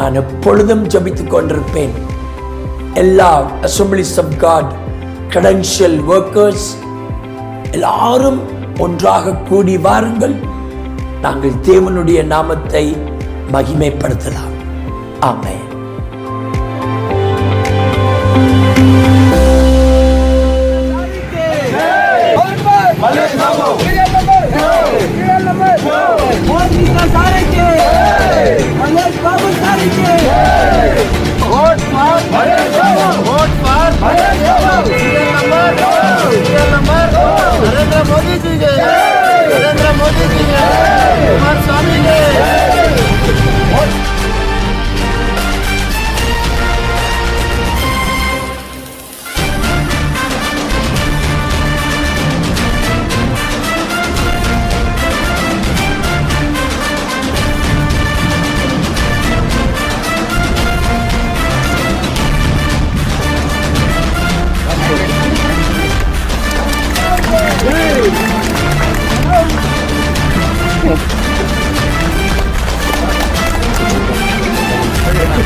நான் எப்பொழுதும் ஜபித்து கொண்டிருப்பேன். எல்லா assemblies of God credential workers எல்லாரும் ஒன்றாக கூடி வாருங்கள். நாங்கள் தேவனுடைய நாமத்தை மகிமைப்படுத்தலாம். ஆமே மலேசியா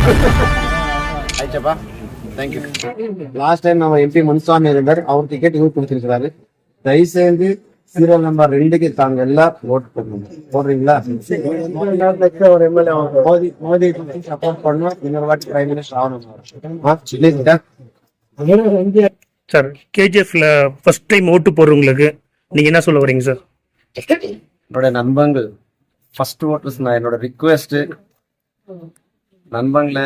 ஆயிடுச்சப்பா தேங்க்யூ லாஸ்ட் டைம் நம்ம எம்பி மன்சுவாமி இருந்தார். அவர் டிக்கெட் இவர் கொடுத்திருக்கிறாரு. தயவு செய்து சீரியல் நம்பர் ரெண்டுக்கு தாங்க எல்லாம் ஓட் போடணும் போடுறீங்களா? ஒரு எம்எல்ஏ மோடி மோடி சப்போர்ட் பண்ணணும் இன்னொரு வாட்டி பிரைம் மினிஸ்டர் ஆகணும். சொல்லிருக்கா சார் கேஜிஎஃப்ல ஃபர்ஸ்ட் டைம் ஓட்டு போடுறவங்களுக்கு நீங்க என்ன சொல்ல வரீங்க சார்? என்னோட நண்பங்கள் ஃபர்ஸ்ட் ஓட்டர்ஸ் நான் என்னோட ரிக்வெஸ்ட் நண்பங்களே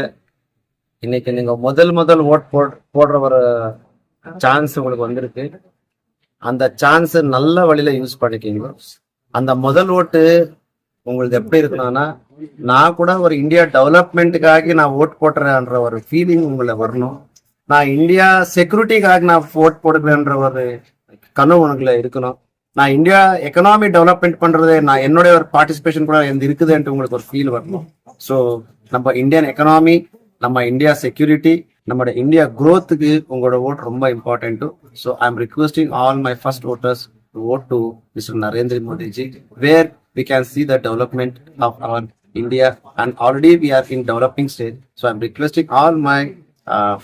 இன்னைக்கு நீங்க முதல் முதல் ஓட் போட் போடுற ஒரு சான்ஸ் உங்களுக்கு வந்திருக்கு. அந்த சான்ஸ் நல்ல வழியில யூஸ் பண்ணிக்கிங்க. அந்த முதல் ஓட்டு உங்களுக்கு எப்படி இருக்கணும்னா நான் கூட ஒரு இந்தியா டெவலப்மெண்ட்டுக்காக நான் ஓட் போட்டுறேன்ற ஒரு ஃபீலிங் உங்களை வரணும். நான் இந்தியா செக்யூரிட்டிக்காக நான் ஓட் போடுறேன்ற ஒரு கனவு உனக்குள்ள இருக்கணும். நான் இந்தியா எக்கனாமி டெவலப்மெண்ட் பண்றது நான் என்னுடைய ஒரு பார்ட்டிசிபேஷன் கூட எனக்கு இருக்குதுன்ட்டு உங்களுக்கு ஒரு ஃபீல் வரணும். ஸோ நம்ம இந்தியன் எக்கனாமி நம்ம இந்தியா செக்யூரிட்டி நம்மளோட இந்தியா க்ரோத்துக்கு உங்களோட ஓட் ரொம்ப important so I am requesting all my first voters to vote to mister Narendra Modiji where we can see the development of our India and already we are in developing stage so I am all all my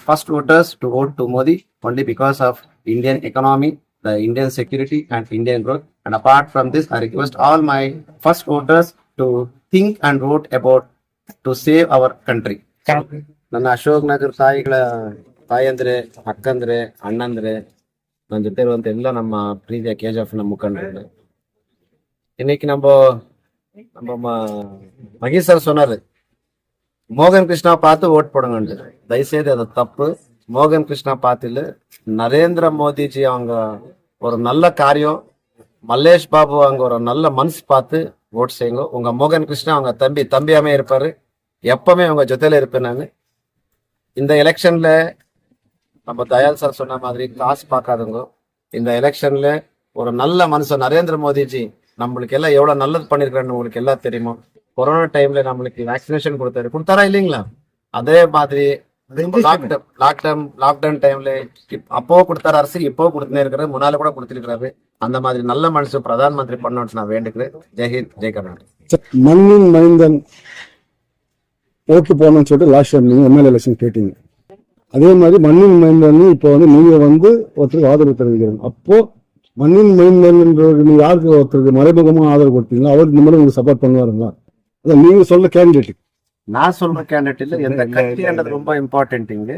first voters to vote to Modi only because of Indian economy the Indian security and Indian growth. And apart from this, I request all my first voters to think and vote about to save our country. ನನ್ನ ಅಶೋಕ್ ನಗರ್ ತಾಯಿಗಳ ತಾಯಂದ್ರೆ ಅಕ್ಕಂದ್ರೆ ಅಣ್ಣಂದ್ರೆ ನನ್ನ ಜೊತೆ ಇರುವಂತ ಎಲ್ಲ ನಮ್ಮ ಪ್ರೀತಿಯ K G F ನ ಮುಖಂಡರು இன்னைக்கு நம்ம நம்ம ம- மகேஷ் சார் சொன்னாரு மோகன் கிருஷ்ணா பார்த்து ஓட் போடுங்கன்ட்டு தயவுசெய்து அது தப்பு மோகன் கிருஷ்ணா பார்த்துல நரேந்திர மோடிஜி அவங்க ஒரு நல்ல காரியம் மல்லேஷ் பாபு அவங்க ஒரு நல்ல மனசு பார்த்து ஓட் செய்யுங்க. உங்க மோகன் கிருஷ்ணா அவங்க தம்பி தம்பியாமே இருப்பாரு. எப்பவுமே அவங்க ஜொத்தையில இருப்பேன் நான். இந்த எலெக்ஷன்ல நம்ம தயால் சார் சொன்ன மாதிரி காசு பார்க்காதுங்க இந்த எலெக்ஷன்ல ஒரு நல்ல மனுஷன் நரேந்திர மோடிஜி நம்மளுக்கு எல்லாம் எவ்வளவு நல்லது பண்ணிருக்காருன்னு உங்களுக்கு எல்லாம் தெரியுமா? கொரோனா டைம்ல நம்மளுக்கு வேக்சினேஷன் கொடுத்தாரு. கொடுத்தாரா இல்லைங்களா? அதே மாதிரி லாக்டவுன் லாக்டவுன் லாக்டவுன் டைம்ல அப்போ கொடுத்தாரு அரசு இப்போ கொடுத்துனே இருக்கிறாரு முன்னால கூட கொடுத்திருக்கிறாரு. அந்த மாதிரி நல்ல மனுஷன் பிரதான் மந்திரி பண்ணணும்னு நான் வேண்டுக்கிறேன் ஜெய்ஹிந்த் ஜெய் கர்நாடக். மண்ணின் மைந்தன் ஓட்டு போடணும்னு சொல்லிட்டு லாஸ்ட் டைம் நீங்க எம்எல்ஏ எலெக்ஷன் கேட்டீங்க. அதே மாதிரி மண்ணின் மைந்தன் இப்போ வந்து நீங்க வந்து ஒருத்தருக்கு ஆதரவு தெரிவிக்கிறீங்க அப்போ மண்ணின் மைந்தன்ன்றவருக்கு நீங்க யாருக்கு ஒருத்தருக்கு மறைமுகமா ஆதரவு கொடுத்தீங்களோ அவர் இந்த மாதிரி உங்களுக்கு சப்போர்ட் பண்ணுவாருங்களா? அதான் நீங்க சொல்ல கேண்டிடேட் நான் சொல்ற கேண்டிடேட் இல்ல எந்த கட்சின்றது ரொம்ப இம்பார்ட்டன்ட் இங்க.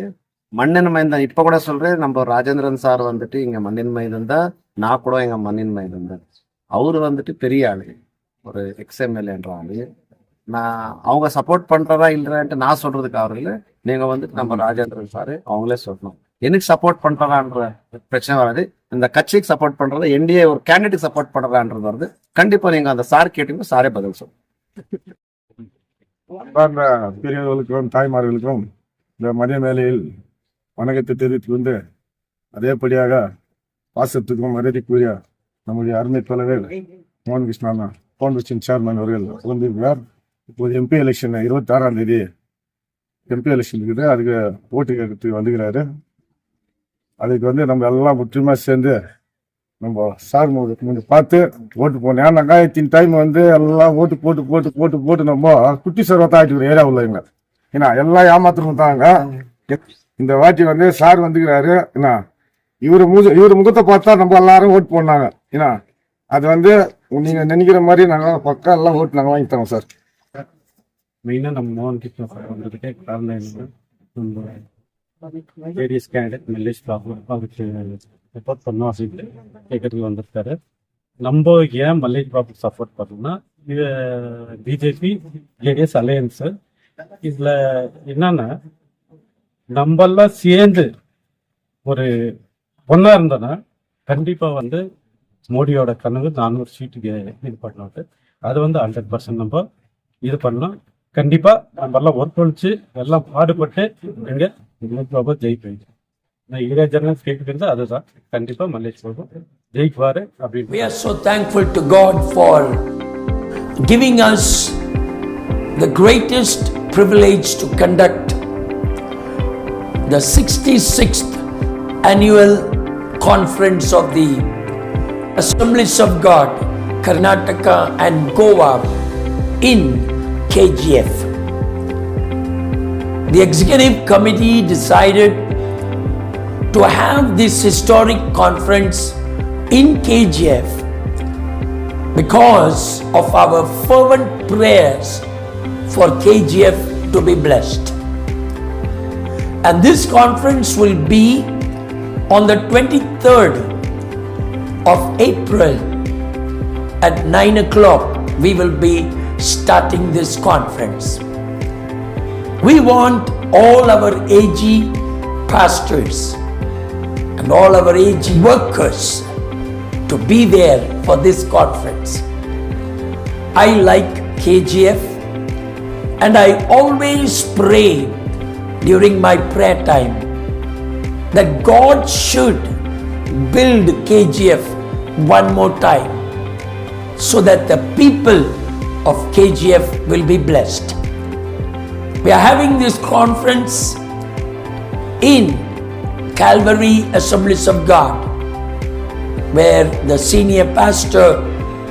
மண்ணின் மைந்தன் இப்ப கூட சொல்றேன் நம்ம ராஜேந்திரன் சார் வந்துட்டு இங்க மண்ணின் மைந்தன் தான் நான் கூட எங்க மண்ணின் மைந்தன் தான். அவரு வந்துட்டு பெரிய ஆளு ஒரு எக்ஸ்எம்எல்ஏன்ற ஆளு. நான் அவங்க சப்போர்ட் பண்றதா இல்லைன்ட்டு நான் சொல்றதுக்கு அவர் இல்லை நீங்க வந்துட்டு நம்ம ராஜேந்திரன் சார் அவங்களே சொல்லணும். எனக்கு சப்போர்ட் பண்றதான்ற பிரச்சனை வராது. இந்த கட்சிக்கு சப்போர்ட் பண்றதா என்டிஏ ஒரு கேண்டிடேட் சப்போர்ட் பண்றதான்றது வருது. கண்டிப்பா நீங்க அந்த சார் கேட்டீங்கன்னா சாரே பதில் சொல்லுங்க. அன்பார்ந்த பெரியவர்களுக்கும் தாய்மார்களுக்கும் இந்த மதிய மேலையில் வணக்கத்தை தெரிவித்துக் கொண்டு அதேபடியாக பாசத்துக்கும் மரியாதைக்குரிய நம்முடைய அருமை தலைவர் மோகன் கிருஷ்ணா ஃபவுண்டேஷன் சேர்மன் அவர்கள் கலந்துருக்கிறார் இப்போது எம்பி எலெக்ஷன் இருபத்தி ஆறாம் தேதி எம்பி எலெக்ஷன் இருக்குது. அதுக்கு ஓட்டு கேட்கறதுக்கு வந்துக்கிறாரு அதுக்கு வந்து நம்ம எல்லாம் ஒற்றுமையாக சேர்ந்து நம்ம சார் கொஞ்சம் பார்த்து ஓட்டு போடணும். ஏன்னாக்கா இத்தனை டைம் வந்து எல்லாம் ஓட்டு போட்டு போட்டு போட்டு போட்டு நம்ம குட்டி சர்வத்தை ஆகிட்டு ஏரியா உள்ளவங்க ஏன்னா எல்லாம் ஏமாத்துறவங்க தாங்க இந்த வாட்டி வந்து சார் வந்துக்கிறாரு. என்ன இவர் முக இவர் முகத்தை பார்த்தா நம்ம எல்லாரும் ஓட்டு போடனாங்க ஏன்னா அது வந்து நீங்க நினைக்கிற மாதிரி நாங்கள் பக்கா எல்லாம் ஓட்டு நாங்கள் வாங்கி தரோம் சார். மெயினாக நம்ம மோகன் கிருஷ்ணா சார் வந்ததுக்கே காரணம் என்னன்னா நம்ம வேரியஸ் கேண்டிடேட் மெல்லேஜ் ப்ராப்ளம் அவருக்கு சப்போர்ட் பண்ணோம் அப்படின்னு கேட்கறதுக்கு வந்திருக்காரு. நம்ம ஏன் மல்லிகை ப்ராப்ளம் சப்போர்ட் பண்ணோம்னா இது பிஜேபி ஜேடிஎஸ் அலையன்ஸு இதில் என்னன்னா நம்மெல்லாம் சேர்ந்து ஒரு ஒன்றா இருந்தோன்னா கண்டிப்பாக வந்து மோடியோட கனவு நானூறு சீட்டுக்கு இது பண்ணோட்டு அது வந்து ஹண்ட்ரட் பர்சன்ட் நம்ம இது பண்ணோம். கண்டிப்பாக நம்ம எல்லாம் ஒர்க் ஒழிச்சு எல்லாம் பாடுபட்டு எங்கள் Mallesh Baba We are so thankful to God for giving us the greatest privilege to conduct the 66th annual conference of the Assemblies of God, Karnataka and Goa in KGF. The executive committee decided to have this historic conference in KGF because of our fervent prayers for KGF to be blessed. And this conference will be on the 23rd of April at 9 o'clock. We will be starting this conference. We want all our AG pastors and all our AG workers to be there for this conference. I like KGF and I always pray during my prayer time that God should build KGF one more time so that the people of KGF will be blessed. We are having this conference in Calvary Assemblies of God, where the senior pastor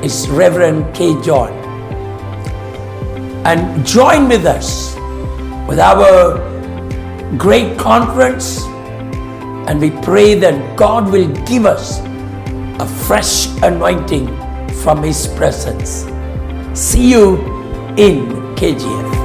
is Reverend K. John. And join with us with our great conference, and we pray that God will give us a fresh anointing from His presence. See you in KGF.